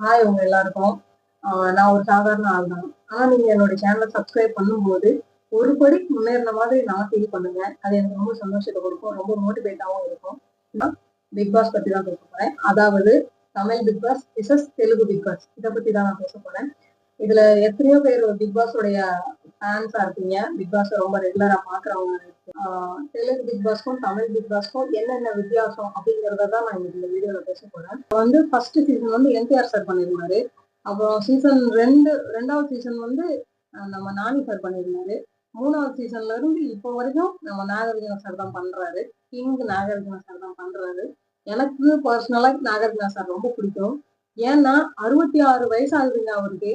Hi உங்க எல்லாருக்கும். நான் ஒரு சாதாரண ஆள் தான். ஆனா நீங்க என்னோட சேனலை சப்ஸ்கிரைப் பண்ணும்போது ஒரு படி முன்னேறின மாதிரி நான் ஃபீல் பண்ணுங்க. அது எனக்கு ரொம்ப சந்தோஷத்தை கொடுக்கும். ரொம்ப மோட்டிவேட்டாவும் இருக்கும். பிக் பாஸ் பத்தி தான் பேச போறேன். அதாவது தமிழ் பிக் பாஸ் இசஸ் தெலுங்கு பிக் பாஸ் இதை பத்தி தான் நான் பேச போறேன். இதுல எத்தனையோ பேர் பிக் பாஸ் உடைய ஃபேன்ஸா இருப்பீங்க. பிக் பாஸ் ரொம்ப ரெகுலரா பாக்குறவங்க தெலுங்கு பிக் பாஸ்க்கும் தமிழ் பிக் பாஸ்க்கும் என்னென்ன வித்தியாசம் அப்படிங்கறத தான் நான் இந்த வீடியோல பேச போறேன். வந்து ஃபர்ஸ்ட் சீசன் வந்து என்டிஆர் சார் பண்ணியிருந்தாரு அப்புறம் சீசன் ரெண்டு ரெண்டாவது சீசன் வந்து நம்ம நானி சார் பண்ணியிருந்தாரு மூணாவது சீசன்ல இருந்து இப்போ வரைக்கும் நம்ம நாகார்ஜுன சார் தான் பண்றாரு. கிங் நாகார்ஜுன சார் தான் பண்றாரு. எனக்கு பர்சனலா நாகார்ஜுன சார் ரொம்ப பிடிக்கும். ஏன்னா அறுபத்தி ஆறு வயசு ஆகுதுங்க அவருக்கு.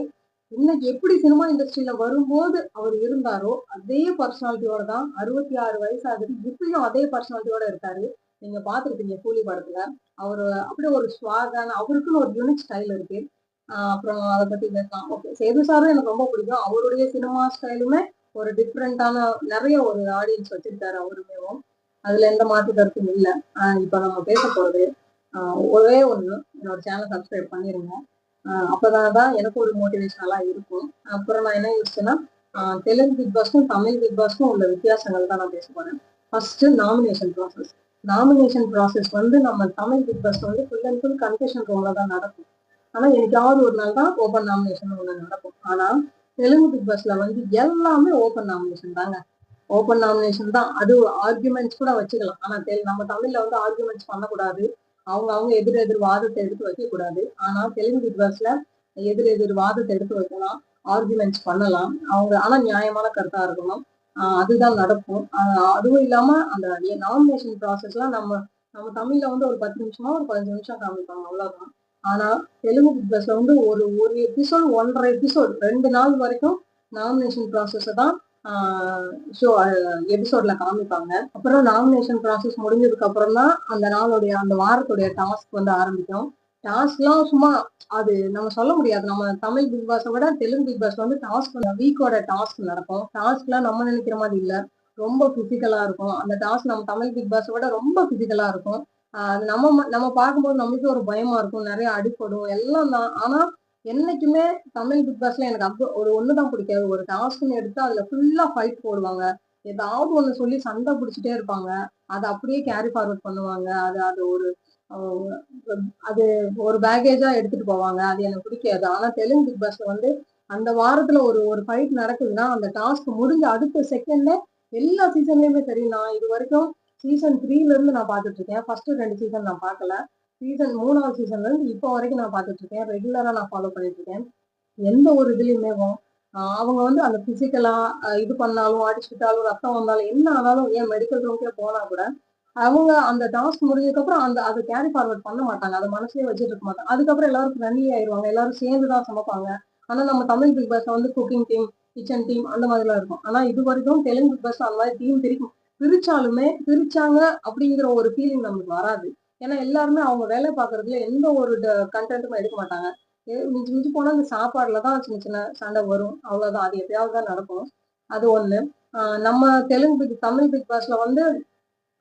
இன்னைக்கு எப்படி சினிமா இண்டஸ்ட்ரியில வரும்போது அவர் இருந்தாரோ அதே பர்சனாலிட்டியோட தான் அறுபத்தி ஆறு வயசு ஆகுது இப்பயும் அதே பர்சனாலிட்டியோட இருக்காரு. நீங்க பாத்துருப்பீங்க கூலி படத்துல. அவர் அப்படியே ஒரு ஸ்வாகான அவருக்குன்னு ஒரு யூனிக் ஸ்டைல் இருக்கு. அப்புறம் அதை பத்தி பேசலாம் ஓகே. சேது சாரும் எனக்கு ரொம்ப பிடிக்கும். அவருடைய சினிமா ஸ்டைலுமே ஒரு டிஃப்ரெண்டான நிறைய ஒரு ஆடியன்ஸ் வச்சிருக்காரு அவருமேவும். அதுல எந்த மாற்று கருத்தும் இல்லை. இப்ப நம்ம பேச போறது ஒரே ஒண்ணு. என்னோட சேனல் சப்ஸ்கிரைப் பண்ணிருங்க. அப்பதான் தான் எனக்கு ஒரு மோட்டிவேஷனலா இருக்கும். அப்புறம் நான் என்ன யோசிச்சேன்னா தெலுங்கு பிக் பாஸ்க்கும் தமிழ் பிக் பாஸ்க்கும் உள்ள வித்தியாசங்கள் தான் நான் பேச போறேன். First nomination process nomination process வந்து நம்ம தமிழ் பிக் பாஸ் வந்து ஃபுல் அண்ட் ஃபுல் கன்ஃபெஷன் ரூம்ல தான் நடக்கும். ஆனா எனக்காவது ஒரு நாள் தான் ஓப்பன் நாமினேஷன் ஒன்று நடக்கும். ஆனா தெலுங்கு பிக் பாஸ்ல வந்து எல்லாமே ஓப்பன் நாமினேஷன் தாங்க. ஓப்பன் நாமினேஷன் தான். அது ஆர்குமெண்ட்ஸ் கூட வச்சுக்கலாம். ஆனா தெ- நம்ம தமிழ்ல வந்து ஆர்குமெண்ட்ஸ் பண்ணக்கூடாது. அவங்க அவங்க எதிர் எதிர் வாதத்தை எடுத்து வைக்க கூடாது. ஆனா தெலுங்கு பிக் பாஸ்ல எதிர் எதிர் வாதத்தை எடுத்து வைக்கலாம் ஆர்குமெண்ட்ஸ் பண்ணலாம். அவங்க ஆனா நியாயமான கருத்தா இருக்கணும். அதுதான் நடக்கும். அதுவும் இல்லாம அந்த நாமினேஷன் ப்ராசஸ்லாம் நம்ம நம்ம தமிழ்ல வந்து ஒரு பத்து நிமிஷமா ஒரு பதினஞ்சு நிமிஷம் காமிப்பாங்க. அவ்வளவுதான். ஆனா தெலுங்கு பிக் பாஸ்ல வந்து ஒரு ஒரு எபிசோட் ஒன்றரை எபிசோட் ரெண்டு நாள் வரைக்கும் நாமினேஷன் ப்ராசஸை தான் ஷோ எபிசோட்ல காமிப்பாங்க. அப்புறம் நாமினேஷன் ப்ராசஸ் முடிஞ்சதுக்கு அப்புறம் தான் அந்த நாளுடைய அந்த வாரத்துடைய டாஸ்க் வந்து ஆரம்பிக்கும். டாஸ்க்லாம் சும்மா அது நம்ம சொல்ல முடியாது. நம்ம தமிழ் பிக் பாஸை விட தெலுங்கு பிக் பாஸ் வந்து டாஸ்க் வீக்கோட டாஸ்க் நடக்கும். டாஸ்க்லாம் நம்ம நினைக்கிற மாதிரி இல்லை. ரொம்ப பிசிக்கலா இருக்கும். அந்த டாஸ்க் நம்ம தமிழ் பிக் பாஸை விட ரொம்ப பிசிக்கலா இருக்கும். அது நம்ம ம- நம்ம பார்க்கும்போது நம்மளுக்கு ஒரு பயமா இருக்கும். நிறைய அடிப்படும் எல்லாம் தான். ஆனா என்னைக்குமே தமிழ் பிக் பாஸ்ல எனக்கு அப்போ ஒரு ஒண்ணுதான் பிடிக்காது. ஒரு டாஸ்க்னு எடுத்து அதுல ஃபுல்லா ஃபைட் போடுவாங்க. ஏதாவது ஒண்ணு சொல்லி சண்டை பிடிச்சிட்டே இருப்பாங்க. அதை அப்படியே கேரி ஃபார்வர்ட் பண்ணுவாங்க. அது அது ஒரு அது ஒரு பேகேஜா எடுத்துட்டு போவாங்க. அது எனக்கு பிடிக்காது. ஆனா தெலுங்கு பிக் பாஸ்ல வந்து அந்த வாரத்துல ஒரு ஒரு ஃபைட் நடக்குதுன்னா அந்த டாஸ்க் முடிஞ்ச அடுத்த செகண்ட்ல எல்லா சீசன்லயுமே சரி நான் இது வரைக்கும் சீசன் த்ரீல இருந்து நான் பார்த்துட்டு இருக்கேன். ஃபர்ஸ்ட் ரெண்டு சீசன் நான் பார்க்கல. சீசன் மூணாவது சீசன்ல இருந்து இப்போ வரைக்கும் நான் பார்த்துட்டு இருக்கேன். ரெகுலரா நான் ஃபாலோ பண்ணிட்டு இருக்கேன். எந்த ஒரு இதுலயுமே அவங்க வந்து அந்த பிசிக்கலா இது பண்ணாலும் அடிச்சுட்டாலும் ரத்தம் வந்தாலும் என்ன ஆனாலும் ஏன் மெடிக்கல் ரூம்க்கே போனா கூட அவங்க அந்த டாஸ்க் முடிஞ்சதுக்கு அப்புறம் அந்த அதை கேரி ஃபார்வர்ட் பண்ண மாட்டாங்க. அதை மனசுலயே வச்சுட்டு இருக்க மாட்டாங்க. அதுக்கப்புறம் எல்லாரும் ஃப்ரெண்ட்லி ஆயிடுவாங்க எல்லாரும் சேர்ந்து தான் சமைப்பாங்க. ஆனா நம்ம தமிழ் பிக் பாஸ் வந்து குக்கிங் டீம் கிச்சன் டீம் அந்த மாதிரிலாம் இருக்கும். ஆனா இது வரைக்கும் தெலுங்கு பிக் பாஸ் அந்த மாதிரி டீம் பிரிக்கும் பிரிச்சாலுமே பிரிச்சாங்க அப்படிங்கிற ஒரு ஃபீலிங் நமக்கு வராது. ஏன்னா எல்லாருமே அவங்க வேலை பார்க்கறதுல எந்த ஒரு கண்டென்ட்டுமே எடுக்க மாட்டாங்க. மிஞ்சி மிஞ்சி போனால் அந்த சாப்பாடுல தான் சின்ன சின்ன சண்டை வரும். அவ்வளோதான் அது எப்பயாவது தான் நடக்கும். அது ஒன்று நம்ம தெலுங்கு பிக் தமிழ் பிக் பாஸ்ல வந்து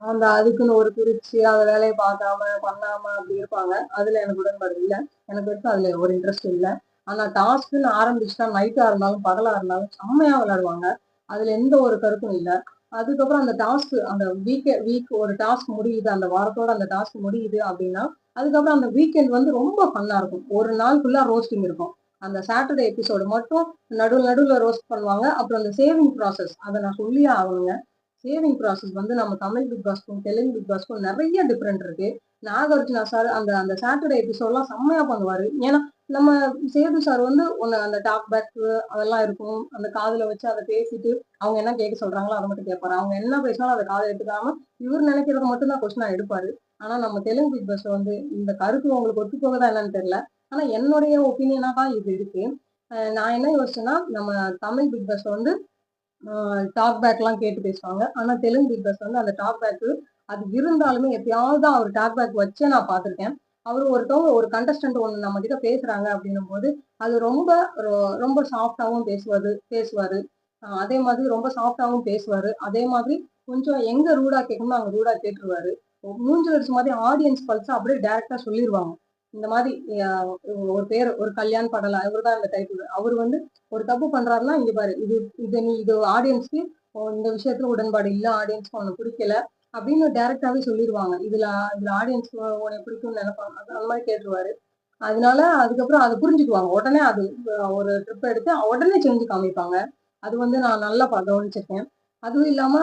அந்த அதுக்குன்னு ஒரு குறிச்சு அந்த வேலையை பார்க்காம பண்ணாம அப்படி இருப்பாங்க. அதுல எனக்கு உடன்பாடு இல்லை. எனக்கு வரைக்கும் அதுல ஒரு இன்ட்ரெஸ்ட் இல்லை. ஆனா டாஸ்க்னு ஆரம்பிச்சுட்டா நைட்டா இருந்தாலும் பகலா இருந்தாலும் செம்மையா விளையாடுவாங்க. அதுல எந்த ஒரு கருத்தும் இல்லை. அதுக்கப்புறம் அந்த டாஸ்க் அந்த வீக் வீக் ஒரு டாஸ்க் முடியுது அந்த வாரத்தோட அந்த டாஸ்க் முடியுது அப்படின்னா அதுக்கப்புறம் அந்த வீக்கெண்ட் வந்து ரொம்ப ஃபன்னா இருக்கும். ஒரு நாள் ஃபுல்லா ரோஸ்டிங் இருக்கும். அந்த சாட்டர்டே எபிசோடு மட்டும் நடுவில் நடுவில் ரோஸ்ட் பண்ணுவாங்க. அப்புறம் அந்த சேவிங் ப்ராசஸ் அதை நான் சொல்லியே ஆகணுங்க. சேவிங் ப்ராசஸ் வந்து நம்ம தமிழ் பிக் பாஸ்க்கும் தெலுங்கு பிக் பாஸ்க்கும் நிறைய டிஃப்ரெண்ட் இருக்கு. நாகார்ஜுனா சார் அந்த அந்த சாட்டர்டே எபிசோட்லாம் செம்மையா பண்ணுவாரு. ஏன்னா நம்ம சேது சார் வந்து ஒன்று அந்த டாக் பேக் அதெல்லாம் இருக்கும். அந்த காதுல வச்சு அதை பேசிட்டு அவங்க என்ன கேட்க சொல்றாங்களோ அதை மட்டும் கேட்பாரு. அவங்க என்ன பேசினாலும் அதை காதை எடுத்துக்காம இவர் நினைக்கிறத மட்டும் தான் கொஸ்டினா எடுப்பாரு. ஆனா நம்ம தெலுங்கு பிக் பாஸ் வந்து இந்த கருத்து உங்களுக்கு ஒத்து போகுதா என்னன்னு தெரியல. ஆனா என்னுடைய ஒப்பீனியனா தான் இது இருக்கு. நான் என்ன யோசிச்சேன்னா நம்ம தமிழ் பிக் பாஸ் வந்து டாக் பேக்லாம் கேட்டு பேசுவாங்க. ஆனா தெலுங்கு பிக் பாஸ் வந்து அந்த டாக் பேக் அது இருந்தாலுமே எப்பயாவது தான் அவர் டாக் பேக் வச்சே நான் பார்த்துருக்கேன். அவர் ஒருத்தவங்க ஒரு கண்டஸ்டன்ட் ஒன்று நம்ம கிட்ட பேசுறாங்க அப்படின்னும் போது அது ரொம்ப ரொ- ரொம்ப சாஃப்டாகவும் பேசுவது பேசுவாரு அதே மாதிரி ரொம்ப சாஃப்டாகவும் பேசுவாரு. அதே மாதிரி கொஞ்சம் எங்க ரூடா கேட்கணுமோ அங்க ரூடா கேட்டுருவாரு. மூஞ்சி வச்சு மாதிரி ஆடியன்ஸ் பல்ஸ் அப்படியே டைரக்டா சொல்லிடுவாங்க இந்த மாதிரி ஒரு பேர் ஒரு கல்யாண் படலா இவர் தான் இந்த டைப் அவர் வந்து ஒரு தப்பு பண்றாருன்னா இங்க பாரு இது இது நீ இது ஆடியன்ஸ்க்கு இந்த விஷயத்துல உடன்பாடு இல்லை ஆடியன்ஸ்க்கு ஒன்று பிடிக்கல அப்படின்னு டைரக்டாவே சொல்லிடுவாங்க. இதுல இதுல ஆடியன்ஸ் உனக்கு பிடிக்கும்னு நினைப்பாங்க. அந்த மாதிரி கேட்டுருவாரு. அதனால அதுக்கப்புறம் அதை புரிஞ்சுக்குவாங்க. உடனே அது ஒரு ட்ரிப் எடுத்து உடனே செஞ்சு காமிப்பாங்க. அது வந்து நான் நல்லா கவனிச்சிருக்கேன். அதுவும் இல்லாம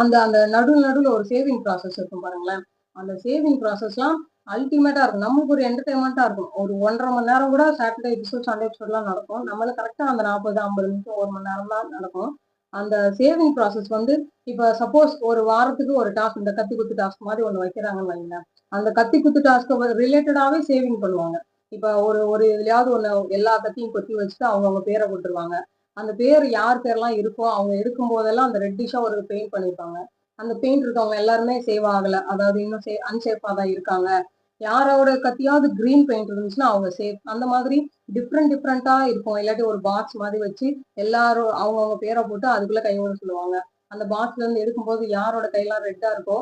அந்த அந்த நடுவில் நடுவில் ஒரு சேவிங் ப்ராசஸ் இருக்கும் பாருங்களேன். அந்த சேவிங் ப்ராசஸ்லாம் அல்டிமேட்டா இருக்கும். நமக்கு ஒரு என்டர்டைன்மெண்டா இருக்கும். ஒரு ஒன்றரை மணி நேரம் கூட சாட்டர்டே எபிசோட் சண்டே எபிசோட்லாம் நடக்கும். நம்மளும் கரெக்டா அந்த நாற்பது ஐம்பது நிமிஷம் ஒரு மணி நேரம் தான் நடக்கும். அந்த சேவிங் ப்ராசஸ் வந்து இப்போ சப்போஸ் ஒரு வாரத்துக்கு ஒரு டாஸ்க் இந்த கத்தி குத்து டாஸ்க் மாதிரி ஒன்று வைக்கிறாங்கன்னு வைங்களேன் அந்த கத்தி குத்து டாஸ்க் ரிலேட்டடாகவே சேவிங் பண்ணுவாங்க. இப்போ ஒரு ஒரு இதுலையாவது ஒன்று எல்லா கத்தியும் கொத்தி வச்சுட்டு அவங்கவுங்க பேரை போட்டுருவாங்க. அந்த பேர் யார் பேர்லாம் இருக்கோ அவங்க இருக்கும் போதெல்லாம் அந்த ரெட்டிஷாக ஒரு பெயிண்ட் பண்ணியிருப்பாங்க அந்த பெயிண்ட் இருக்கவங்க எல்லாருமே சேவ் ஆகலை. அதாவது இன்னும் சே அன்சேஃபாக தான் இருக்காங்க. யாரோட கத்தியாவது கிரீன் பெயிண்ட் இருந்துச்சுன்னா அவங்க சேஃப் அந்த மாதிரி டிஃப்ரெண்ட் டிஃப்ரெண்டா இருக்கும். இல்லாட்டி ஒரு பாக்ஸ் மாதிரி வச்சு எல்லாரும் அவங்கவுங்க பேரை போட்டு அதுக்குள்ள கைவிட சொல்லுவாங்க. அந்த பாக்ஸ்ல இருந்து எடுக்கும்போது யாரோட கையெல்லாம் ரெட்டா இருக்கோ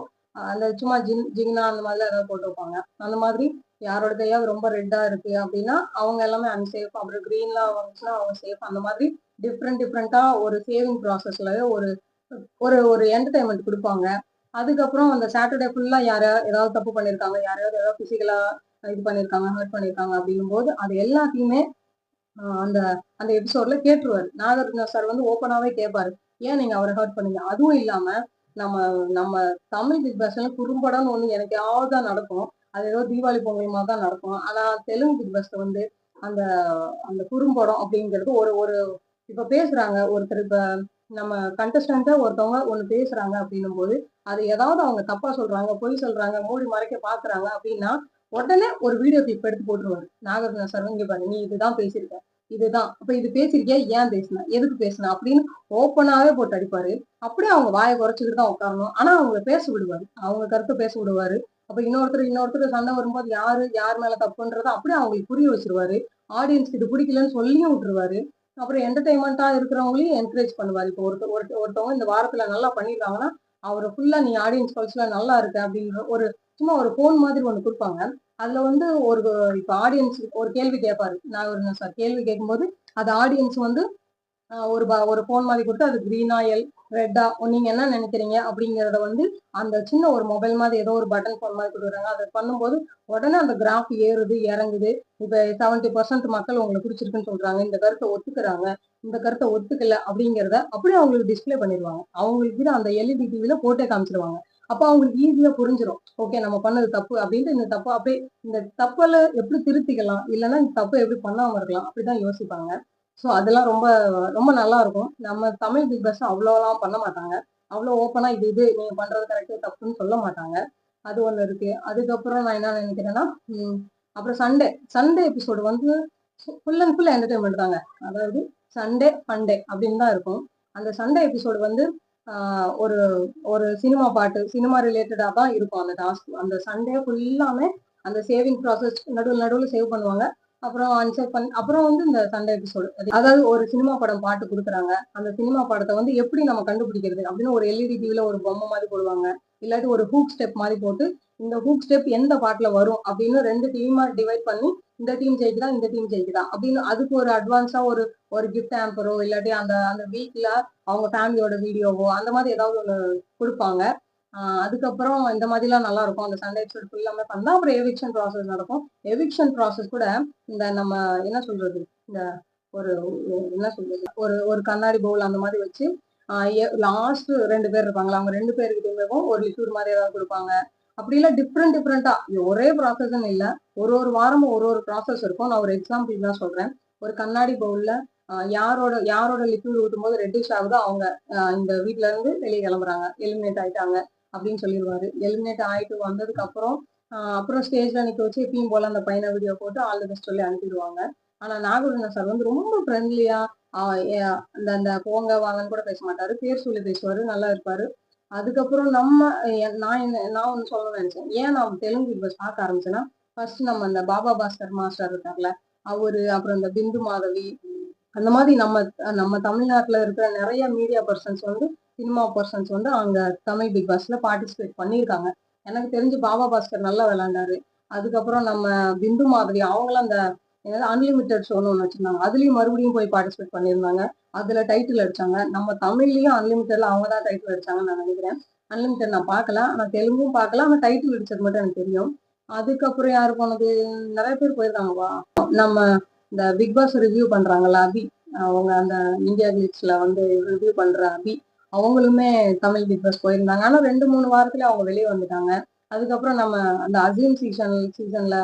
அந்த சும்மா ஜின் ஜிங்னா அந்த மாதிரிலாம் ஏதாவது போட்டிருப்பாங்க. அந்த மாதிரி யாரோட கையாவது ரொம்ப ரெட்டா இருக்கு அப்படின்னா அவங்க எல்லாமே அன்சேஃப் அப்புறம் கிரீன்லாம் வந்துச்சுன்னா அவங்க சேஃப் அந்த மாதிரி டிஃப்ரெண்ட் டிஃப்ரெண்டா ஒரு சேவிங் ப்ராசஸ்ல ஒரு ஒரு ஒரு என்டர்டைன்மெண்ட் கொடுப்பாங்க. அதுக்கப்புறம் அந்த சாட்டர்டே ஃபுல்லா யாரா ஏதாவது தப்பு பண்ணிருக்காங்க யாரையாவது ஏதாவது பிசிக்கலா இது பண்ணிருக்காங்க ஹர்ட் பண்ணிருக்காங்க அப்படிங்கும் போது அது எல்லாத்தையுமே அந்த அந்த எபிசோட்ல கேட்டுருவாரு. நாகார்ஜுனா சார் வந்து ஓப்பனாவே கேட்பாரு ஏன் நீங்க அவரை ஹர்ட் பண்ணீங்க? அதுவும் இல்லாம நம்ம நம்ம தமிழ் பிக் பாஸ்ல குறும்படம்னு ஒண்ணு எனக்கு யாவது தான் நடக்கும். அது ஏதோ தீபாவளி பொங்கலுமா மாதிரி தான் நடக்கும். ஆனா தெலுங்கு பிக் பாஸ்ல வந்து அந்த அந்த குறும்படம் அப்படிங்கிறது ஒரு ஒரு இப்ப பேசுறாங்க. ஒருத்தர் இப்ப நம்ம கண்டஸ்டன்ட்டா ஒருத்தவங்க ஒண்ணு பேசுறாங்க அப்படின்னும் போது அது ஏதாவது அவங்க தப்பா சொல்றாங்க பொய் சொல்றாங்க மூடி மறைக்க பாக்குறாங்க அப்படின்னா உடனே ஒரு வீடியோ கிளிப் எடுத்து போட்டுருவாரு நாகார்ஜுனா சார் இங்க பாரு நீ இதுதான் பேசியிருக்க இதுதான். அப்ப இது பேசியிருக்கியா? ஏன் பேசினா? எதுக்கு பேசினா? அப்படின்னு ஓப்பனாவே போட்டு அடிப்பாரு. அப்படியே அவங்க வாயை குறைச்சிக்கிட்டு தான் உட்காரணும். ஆனா அவங்க பேச விடுவாரு. அவங்க கருத்தை பேச விடுவாரு. அப்ப இன்னொருத்தர் இன்னொருத்தர் சண்டை வரும்போது யாரு யார் மேல தப்புன்றதை அப்படியே அவங்களுக்கு புரிய வச்சிருவாரு. ஆடியன்ஸ்க்கு இது பிடிக்கலன்னு சொல்லியும் விட்டுருவாரு. அப்புறம் என்டர்டைன்மெண்ட்டா இருக்கிறவங்களையும் என்கரேஜ் பண்ணுவாரு. இப்போ ஒருத்த ஒருத்தவங்க இந்த வாரத்துல நல்லா பண்ணிருக்காங்கன்னா அவரை ஃபுல்லா நீ ஆடியன்ஸ் பல்ஸ்ல நல்லா இருக்க அப்படின்ற ஒரு சும்மா ஒரு ஃபோன் மாதிரி ஒன்று கொடுப்பாங்க. அதுல வந்து ஒரு இப்போ ஆடியன்ஸ் ஒரு கேள்வி கேட்பாரு நான் ஒரு சார் கேள்வி கேட்கும்போது அது ஆடியன்ஸ் வந்து ஒரு ஒரு ஃபோன் மாதிரி கொடுத்து அது கிரீனா எல் ரெட்டா நீங்க என்ன நினைக்கிறீங்க அப்படிங்கறத வந்து அந்த சின்ன ஒரு மொபைல் மாதிரி ஏதோ ஒரு பட்டன் ஃபோன் மாதிரி கொடுக்குறாங்க அதை பண்ணும்போது உடனே அந்த கிராஃப் ஏறுது இறங்குது. இப்ப செவன்டி பர்சன்ட் மக்கள் உங்களுக்கு பிடிச்சிருக்குன்னு சொல்றாங்க. இந்த கருத்தை ஒத்துக்கிறாங்க. இந்த கருத்தை ஒத்துக்கல அப்படிங்கிறத அப்படியே அவங்களுக்கு டிஸ்ப்ளே பண்ணிடுவாங்க. அவங்களுக்கு அந்த எல்இடி டிவில போட்டே காமிச்சிருவாங்க. அப்ப அவங்களுக்கு ஈஸியா புரிஞ்சிடும் ஓகே நம்ம பண்ணது தப்பு அப்படின்ட்டு இந்த தப்பு அப்படியே இந்த தப்பல எப்படி திருத்திக்கலாம்? இல்லைன்னா இந்த தப்பு எப்படி பண்ணாம இருக்கலாம்? அப்படிதான் யோசிப்பாங்க. ஸோ அதெல்லாம் ரொம்ப ரொம்ப நல்லா இருக்கும் நம்ம தமிழ் பிக் பாஸ் அவ்வளோலாம் பண்ண மாட்டாங்க. அவ்வளோ ஓப்பனாக இது இது நீங்கள் பண்ணுறது கரெக்டு தப்புன்னு சொல்ல மாட்டாங்க. அது ஒன்று இருக்கு. அதுக்கப்புறம் நான் என்ன நினைக்கிறேன்னா அப்புறம் சண்டே சண்டே எபிசோடு வந்து ஃபுல் அண்ட் ஃபுல் என்டர்டைன்மெண்ட் தாங்க. அதாவது சண்டே ஃபண்டே அப்படின்னு தான் இருக்கும். அந்த சண்டே எபிசோடு வந்து ஒரு ஒரு சினிமா பாட்டு சினிமா ரிலேட்டடாக தான் இருக்கும் அந்த டாஸ்க் அந்த சண்டே ஃபுல்லாமே அந்த சேவிங் ப்ராசஸ் நடுவில் நடுவில் சேவ் பண்ணுவாங்க. அப்புறம் அன்சர் பண்ணி அப்புறம் வந்து இந்த சண்டை எபிசோடு அதாவது ஒரு சினிமா படம் பாட்டு கொடுக்குறாங்க. அந்த சினிமா படத்தை வந்து எப்படி நம்ம கண்டுபிடிக்கிறது அப்படின்னு ஒரு எல்இடி டிவில ஒரு பொம்மை மாதிரி போடுவாங்க. இல்லாட்டி ஒரு ஹூக் ஸ்டெப் மாதிரி போட்டு இந்த ஹூக் ஸ்டெப் எந்த பாட்டுல வரும் அப்படின்னு ரெண்டு டீமா டிவைட் பண்ணி இந்த டீம் ஜெயிக்குதா இந்த டீம் ஜெயிக்குதா அப்படின்னு அதுக்கு ஒரு அட்வான்ஸா ஒரு ஒரு கிஃப்ட் ஆம்பரோ இல்லாட்டி அந்த அந்த வீக்ல அவங்க ஃபேமிலியோட வீடியோவோ அந்த மாதிரி ஏதாவது ஒன்று கொடுப்பாங்க. அதுக்கப்புறம் இந்த மாதிரிலாம் நல்லா இருக்கும் அந்த சண்டை எபிசோட் ஃபுல்லாமே பண்ணா அப்புறம் எவிக்ஷன் ப்ராசஸ் நடக்கும். எவிக்ஷன் ப்ராசஸ் கூட இந்த நம்ம என்ன சொல்றது? இந்த ஒரு என்ன சொல்றது? ஒரு ஒரு கண்ணாடி பவுல் அந்த மாதிரி வச்சு லாஸ்ட் ரெண்டு பேர் இருப்பாங்களா? அவங்க ரெண்டு பேருக்கிட்டையும் ஒரு லிக்யூர் மாதிரி ஏதாவது கொடுப்பாங்க. அப்படிலாம் டிஃப்ரெண்ட் டிஃப்ரெண்டா ஒரே ப்ராசஸ்ன்னு இல்லை. ஒரு ஒரு வாரமும் ஒரு ஒரு ப்ராசஸ் இருக்கும். நான் ஒரு எக்ஸாம்பிள் தான் சொல்றேன். ஒரு கண்ணாடி பவுல்ல யாரோட யாரோட லிக்விட் ஊற்றும் போது ரெட்டிஷ் ஆகுதோ அவங்க இந்த வீட்ல இருந்து வெளியே கிளம்புறாங்க. எலிமினேட் ஆயிட்டாங்க. அப்படின்னு சொல்லிடுவாரு எலிமினேட் ஆயிட்டு வந்ததுக்கு அப்புறம் ஆஹ் அப்புறம் ஸ்டேஜ்ல நிக்க வச்சு எப்பயும் போல அந்த பையனை வீடியோ போட்டு ஆல் தி பெஸ்ட் சொல்லி அனுப்பிடுவாங்க. ஆனா நாகார்ஜுன சார் வந்து ரொம்ப ஃப்ரெண்ட்லியா அந்த அந்த போங்க வாங்கன்னு கூட பேச மாட்டாரு. பேர் சொல்லி பேசுவாரு நல்லா இருப்பாரு. அதுக்கப்புறம் நம்ம நான் என்ன நான் ஒன்று சொல்லணும்னு நினைச்சேன். ஏன் நான் தெலுங்கு இப்போ பார்க்க ஆரம்பிச்சேன்னா ஃபர்ஸ்ட் நம்ம அந்த பாபா பாஸ்கர் மாஸ்டர் இருக்கார்ல அவரு அப்புறம் இந்த பிந்து மாதவி அந்த மாதிரி நம்ம நம்ம தமிழ்நாட்டுல இருக்கிற நிறைய மீடியா பர்சன்ஸ் வந்து சினிமா பர்சன்ஸ் வந்து அவங்க தமிழ் பிக் பாஸ்ல பார்ட்டிசிபேட் பண்ணியிருக்காங்க. எனக்கு தெரிஞ்சு பாபா பாஸ்கர் நல்லா விளாண்டாரு அதுக்கப்புறம் நம்ம பிந்து மாதிரி அவங்களும் அந்த ஏதாவது அன்லிமிட்டெட் ஷோன்னு ஒன்று வச்சிருந்தாங்க. அதுலயும் மறுபடியும் போய் பார்ட்டிசிபேட் பண்ணியிருந்தாங்க. அதுல டைட்டில் அடிச்சாங்க. நம்ம தமிழ்லயும் அன்லிமிட்டட்ல அவங்க தான் டைட்டில் அடிச்சாங்கன்னு நான் நினைக்கிறேன். அன்லிமிட்டட் நான் பார்க்கல. ஆனால் தெலுங்கும் பார்க்கல. ஆனால் டைட்டில் அடிச்சது மட்டும் எனக்கு தெரியும். அதுக்கப்புறம் யாரு போனது? நிறைய பேர் போயிருக்காங்கப்பா. நம்ம இந்த பிக் பாஸ் ரிவ்யூ பண்ணுறாங்கல்ல அபி. அவங்க அந்த இந்தியா கிளிட்ஸ்ல வந்து ரிவ்யூ பண்ற அபி. அவங்களுமே தமிழ் பிக் பாஸ் போயிருந்தாங்க. ஆனா ரெண்டு மூணு வாரத்துல அவங்க வெளியே வந்துட்டாங்க. அதுக்கப்புறம் நம்ம அந்த அசீம் சீசன் சீசன்ல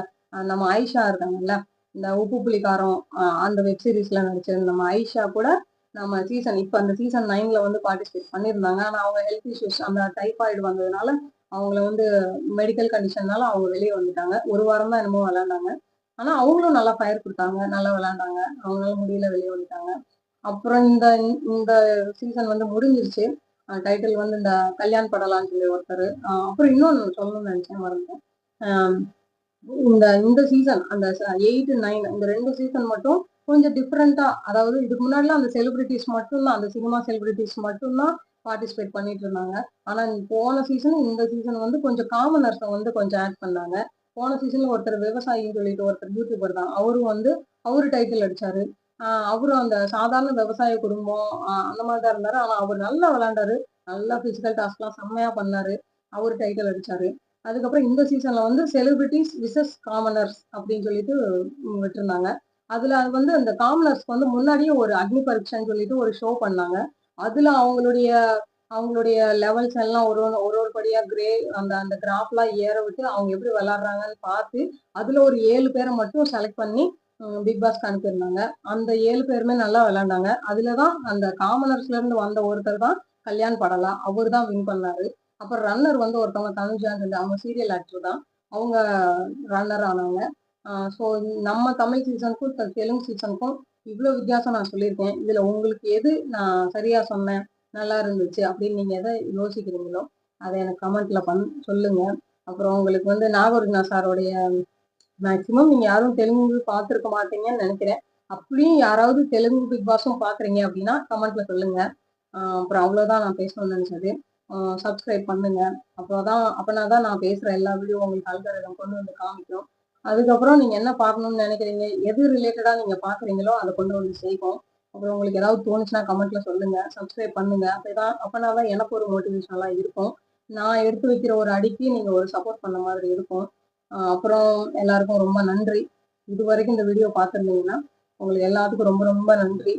நம்ம ஆயிஷா இருக்காங்கல்ல இந்த உப்பு புளிக்காரம் அந்த வெப் சீரிஸ்ல நடிச்சிருந்த நம்ம ஆயிஷா கூட நம்ம சீசன் இப்போ அந்த சீசன் நைன்ல வந்து பார்ட்டிசிபேட் பண்ணியிருந்தாங்க. ஆனா அவங்க ஹெல்த் இஷ்யூஸ் அந்த டைஃபாய்டு வந்ததுனால அவங்கள வந்து மெடிக்கல் கண்டிஷன்னால அவங்க வெளியே வந்துட்டாங்க. ஒரு வாரம் தான் என்னமோ விளாண்டாங்க ஆனா அவங்களும் நல்லா ஃபயர் கொடுத்தாங்க. நல்லா விளாண்டாங்க அவங்களால முடியல வெளியே வந்துட்டாங்க. அப்புறம் இந்த இந்த சீசன் வந்து முடிஞ்சிருச்சு. டைட்டில் வந்து இந்த கல்யாண் படலான்னு சொல்லி ஒருத்தர். அப்புறம் இன்னொன்று சொல்லணும்னு நினைச்சேன் மறந்தேன் இந்த இந்த சீசன் அந்த எயிட் நைன் இந்த ரெண்டு சீசன் மட்டும் கொஞ்சம் டிஃப்ரெண்டா அதாவது இதுக்கு முன்னாடிலாம் அந்த செலிபிரிட்டிஸ் மட்டும்தான் அந்த சினிமா செலிபிரிட்டிஸ் மட்டும்தான் பார்ட்டிசிபேட் பண்ணிட்டு இருந்தாங்க. ஆனா போன சீசன் இந்த சீசன் வந்து கொஞ்சம் காமனர்ஸை வந்து கொஞ்சம் ஆட் பண்ணாங்க. போன சீசன்ல ஒருத்தர் விவசாயின்னு சொல்லிட்டு ஒருத்தர் யூடியூபர் தான். அவரும் வந்து அவரு டைட்டில் அடிச்சாரு. அவரும் அந்த சாதாரண விவசாய குடும்பம் அந்த மாதிரி தான் இருந்தாரு. ஆனா அவர் நல்லா விளையாண்டாரு. நல்லா பிசிக்கல் டாஸ்க்லாம் செம்மையா பண்ணாரு. அவர் டைட்டில் அடிச்சாரு. அதுக்கப்புறம் இந்த சீசன்ல வந்து செலிபிரிட்டிஸ் விசஸ் காமனர்ஸ் அப்படின்னு சொல்லிட்டு விட்டுருந்தாங்க. அதுல அது வந்து அந்த காமனர்ஸ்க்கு வந்து முன்னாடியே ஒரு அக்னி பரீட்சைன்னு சொல்லிட்டு ஒரு ஷோ பண்ணாங்க. அதுல அவங்களுடைய அவங்களுடைய லெவல்ஸ் எல்லாம் ஒரு ஒரு ஒரு ஒரு படியா கிரே அந்த அந்த கிராஃப்லாம் ஏற விட்டு அவங்க எப்படி விளாடுறாங்கன்னு பார்த்து அதுல ஒரு ஏழு பேரை மட்டும் செலக்ட் பண்ணி பிக் பாஸ்க்கு அனுப்பியிருந்தாங்க. அந்த ஏழு பேருமே நல்லா விளையாண்டாங்க. அதுலதான் அந்த காமனர்ஸ்ல இருந்து வந்த ஒருத்தர் தான் கல்யாண் படலாம் அவர் தான் வின் பண்ணாரு. அப்புறம் ரன்னர் வந்து ஒருத்தவங்க தனுஜான்னு அவங்க சீரியல் ஆக்டர் தான். அவங்க ரன்னர் ஆனவங்க ஸோ நம்ம தமிழ் சீசனுக்கும் தெலுங்கு சீசனுக்கும் இவ்வளோ வித்தியாசம் நான் சொல்லியிருக்கேன். இதுல உங்களுக்கு எது நான் சரியா சொன்னேன் நல்லா இருந்துச்சு அப்படின்னு நீங்க எதை யோசிக்கிறீங்களோ அதை எனக்கு கமெண்ட்ல பண் சொல்லுங்க. அப்புறம் உங்களுக்கு வந்து நாகார்ஜுனா சாரோடைய மேக்சிமம் நீங்க யாரும் தெலுங்கு பார்த்துருக்க மாட்டீங்கன்னு நினைக்கிறேன். அப்படியும் யாராவது தெலுங்கு பிக் பாஸும் பாக்குறீங்க அப்படின்னா கமெண்ட்ல சொல்லுங்க. அப்புறம் அவ்வளவுதான் நான் பேசணும்னு நினைச்சது. சப்ஸ்கிரைப் பண்ணுங்க. அப்போதான் அப்பனா தான் நான் பேசுற எல்லா வீடியோ உங்களுக்கு அல்காரிதம் கொண்டு வந்து காமிக்கும். அதுக்கப்புறம் நீங்க என்ன பார்க்கணும்னு நினைக்கிறீங்க எது ரிலேட்டடா நீங்க பாக்குறீங்களோ அதை கொண்டு வந்து செய்வோம். அப்புறம் உங்களுக்கு ஏதாவது தோணுச்சுன்னா கமெண்ட்ல சொல்லுங்க. சப்ஸ்கிரைப் பண்ணுங்க. அப்பதான் அப்பனா தான் எனக்கு ஒரு மோட்டிவேஷனலா இருக்கும். நான் எடுத்து வைக்கிற ஒரு அடிக்கு நீங்க ஒரு சப்போர்ட் பண்ண மாதிரி இருக்கும். அப்புறம் எல்லாருக்கும் ரொம்ப நன்றி. இது வரைக்கும் இந்த வீடியோ பார்த்துருந்தீங்கன்னா உங்களுக்கு எல்லாத்துக்கும் ரொம்ப ரொம்ப நன்றி.